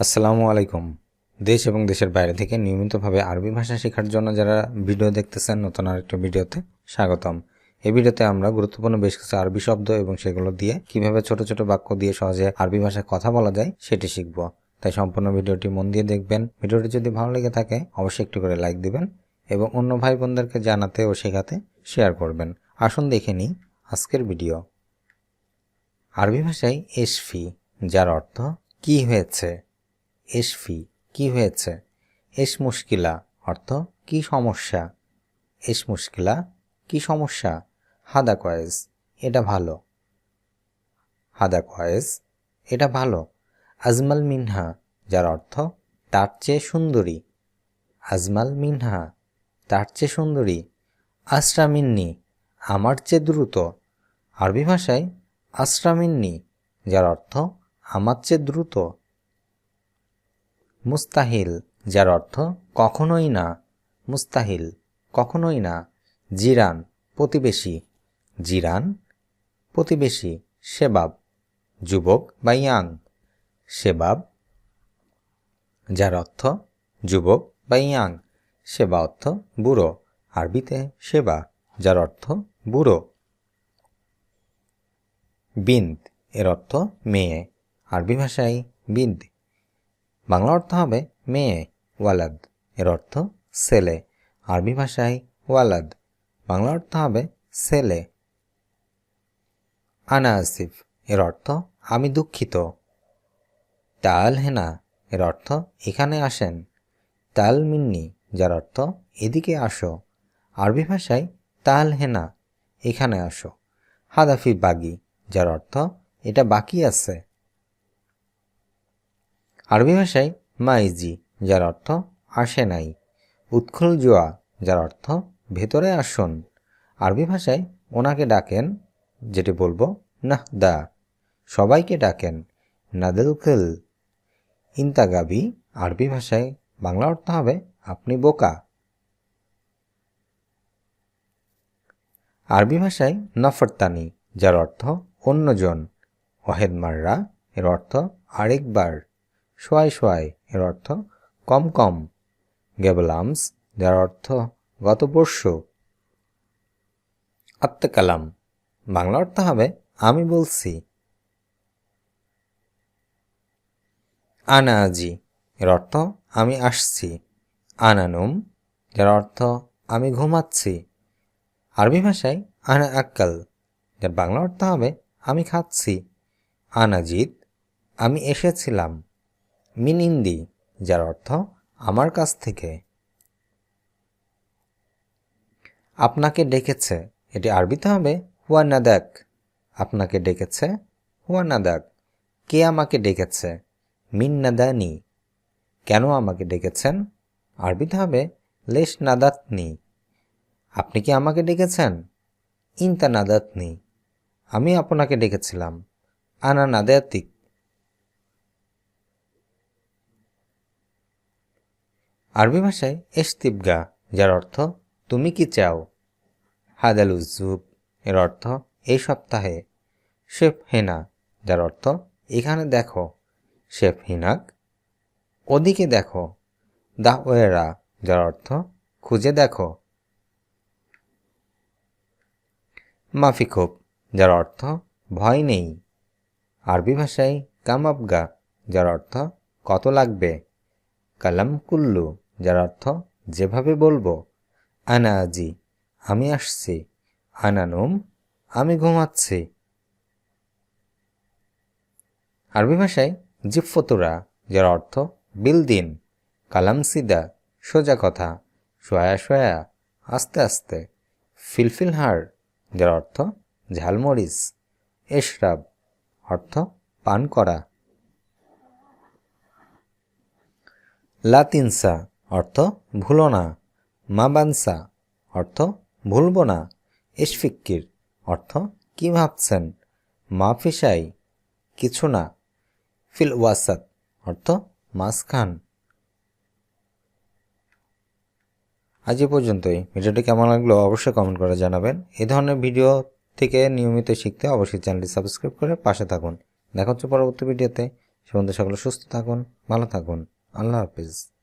আসসালামু আলাইকুম। দেশ এবং দেশের বাইরে থেকে নিয়মিতভাবে আরবি ভাষা শেখার জন্য যারা ভিডিও দেখতেছেন, নতুন আরেকটা ভিডিওতে স্বাগতম। এই ভিডিওতে আমরা গুরুত্বপূর্ণ বেশ কিছু আরবি শব্দ এবং সেগুলো দিয়ে কীভাবে ছোট ছোট বাক্য দিয়ে সহজে আরবি ভাষায় কথা বলা যায় সেটি শিখব। তাই সম্পূর্ণ ভিডিওটি মন দিয়ে দেখবেন। ভিডিওটি যদি ভালো লেগে থাকে, অবশ্যই একটু করে লাইক দিবেন এবং অন্য ভাই বোনদেরকে জানাতে ও শেখাতে শেয়ার করবেন। আসুন দেখে নিই আজকের ভিডিও। আরবি ভাষায় এসফি, যার অর্থ কি হয়েছে? এসফি, কি হয়েছে? এস মুশকিলা, অর্থ কি সমস্যা? এস মুশকিলা, কি সমস্যা? হাদা কয়েস এটা ভালো। হাদা কয়েস এটা ভালো। আজমাল মিনহা, যার অর্থ তার চেয়ে সুন্দরী। আজমাল মিনহা, তার চেয়ে সুন্দরী। আসরা মিন্নি, আমার চেয়ে দ্রুত। আরবি ভাষায় আসরা মিন্নি, যার অর্থ আমার চেয়ে দ্রুত। মুস্তাহিল, যার অর্থ কখনোই না। মুস্তাহিল, কখনোই না। জিরান, প্রতিবেশী। জিরান, প্রতিবেশী, সেবাব। যুবক বা ইয়াং। শেবাব যার অর্থ যুবক বা ইয়াং। সেবা অর্থ বুড়ো। আরবিতে সেবা, যার অর্থ বুড়ো। বিন্দ, এর অর্থ মেয়ে। আরবি ভাষায় বিন্দ। বাংলা অর্থ হবে মেয়ে, ওয়ালাদ। এর অর্থ ছেলে। আরবি ভাষায় ওয়ালাদ। বাংলা অর্থ হবে ছেলে। আনা আসিফ। এর অর্থ আমি দুঃখিত। তাল হেনা। এর অর্থ এখানে আসেন। তাল মিন্নি, যার অর্থ এদিকে আসো। আরবি ভাষায় তাল হেনা। এখানে আসো। হাদাফি বাগি, যার অর্থ এটা বাকি আছে। আরবি ভাষায় মাইজি, যার অর্থ আসে নাই। উৎখল জোয়া, যার অর্থ ভেতরে আসুন। আরবি ভাষায় ওনাকে ডাকেন, যেটি বলব নাহ দা সবাইকে ডাকেন নাদেলকেল ইন্তাগাবি, আরবি ভাষায় বাংলা অর্থ হবে আপনি বোকা। আরবি ভাষায় নফরতানি, যার অর্থ অন্যজন। ওহেদ মাররা, এর অর্থ আরেকবার। সোয়াই সোয়াই এর অর্থ কম কম। গেবলামস, যার অর্থ গত পরশু আত্মকালাম, বাংলা অর্থ হবে আমি বলছি। আনা আজি এর অর্থ আমি আসছি। আনানুম, যার অর্থ আমি ঘুমাচ্ছি। আরবি ভাষায় আনা আক্কাল, যার বাংলা অর্থ হবে আমি খাচ্ছি। আনাজিদ, আমি এসেছিলাম। মিনিন্দি, যার অর্থ আমার কাছ থেকে। আপনাকে ডেকেছে, এটি আরবিতে হবে হুয়া নাদাক আপনাকে ডেকেছে হুয়া নাদাক কে আমাকে ডেকেছে? মিন নাদানি কেন আমাকে ডেকেছেন? আরবিতে হবে লেশ নাদাতনি আপনি কি আমাকে ডেকেছেন? ইনতা নাদাতনি আমি আপনাকে ডেকেছিলাম। আনা নাদাতিক আরবি ভাষায় এস্তিবগা যার অর্থ তুমি কি চাও? হাদাল উজুব এর অর্থ এই সপ্তাহে শেফ হেনা, যার অর্থ এখানে দেখো শেফ হিনাক, ওদিকে দেখো দা ওয়েরা যার অর্থ খুঁজে দেখো মাফিকুব যার অর্থ ভয় নেই আরবি ভাষায় কামাবগা, যার অর্থ কত লাগবে কালাম কুল্লু যার অর্থ, যেভাবে বলব, আনা আজি, আমি আসছি আনানুম আমি ঘুমাচ্ছি। আরবি ভাষায় জিফতুরা যার অর্থ বিলদিন কালাম সিদা, সোজা কথা, সোয়া সোয়া, আস্তে আস্তে। ফিলফিল হার, যার অর্থ, ঝালমরিচ এশরাব, অর্থ, পান করা। লাতিনসা অর্থ ভুলো না। মাবানসা, অর্থ ভুলব না। ইশফিক্কির, অর্থ কি ভাবছেন? মাফিসাই, কিছু না। ফিল ওয়াসাত, অর্থ মাঝখান। আজ এ পর্যন্তই। ভিডিওটি কেমন লাগল অবশ্যই কমেন্ট করে জানাবেন। এই ধরনের ভিডিও থেকে নিয়মিত শিখতে অবশ্যই চ্যানেলটি সাবস্ক্রাইব করে পাশে থাকুন। দেখা হচ্ছে পরবর্তী ভিডিওতে। সে সকলে সুস্থ থাকুন, ভালো থাকুন। আল্লাহ হাফিজ।